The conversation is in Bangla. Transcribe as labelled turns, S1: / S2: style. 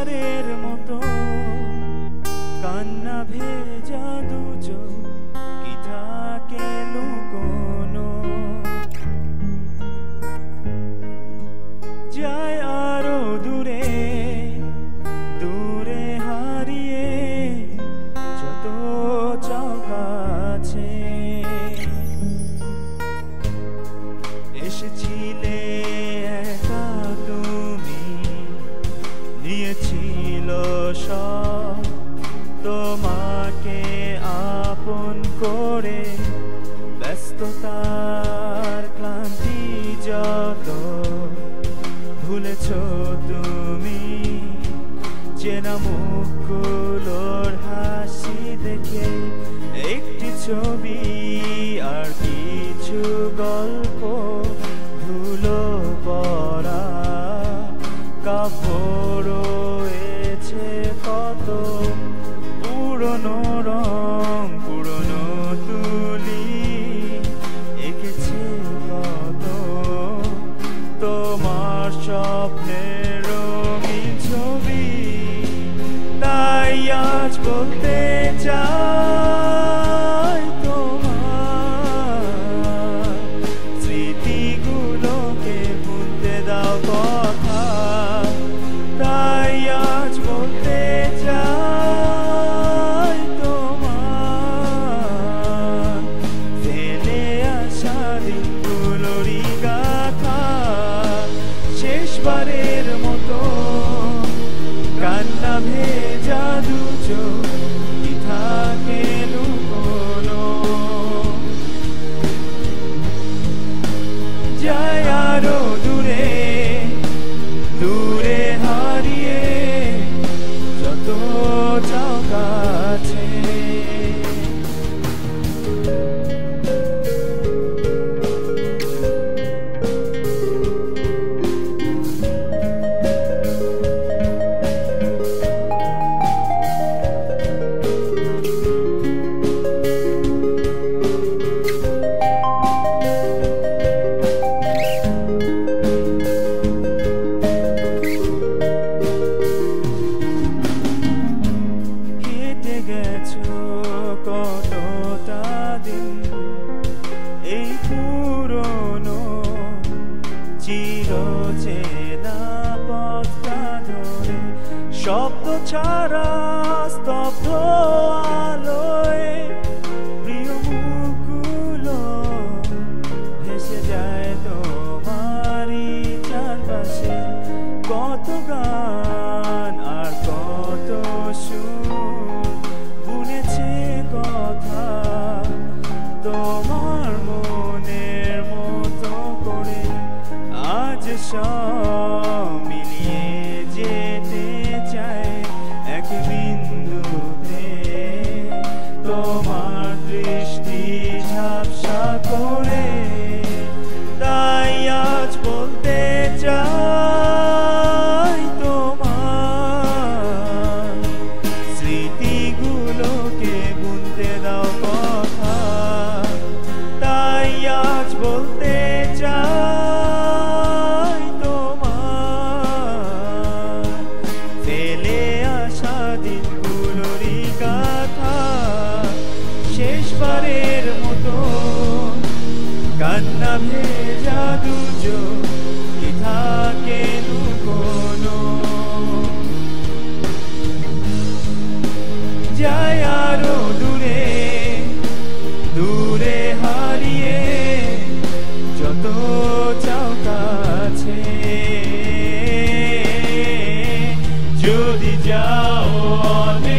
S1: শেষবারের মতো তোমাকে আপন করে আজ বলতে চাই তোমার স্মৃতিগুলোকে ভুলতে দাও কথা। তাই আজ বলতে চাই তোমার ফেলে আসা দিনগুলোরই গাথা শেষবারের মতো চাও কাছে ছাড়া স্তব্ধ আলোয় প্রিয় মুখগুলো ভেসে যায় তোমারই চারপাশে। কত গান আর কত সুর বুনেছে কথা তোমার মনের মতো করে। আজ সব কান্না ভেজা দুজো কি থাকে লুকোনো। যায় আরও দূরে দূরে হারিয়ে, যত চাও কাছে। যদি যাও অনেক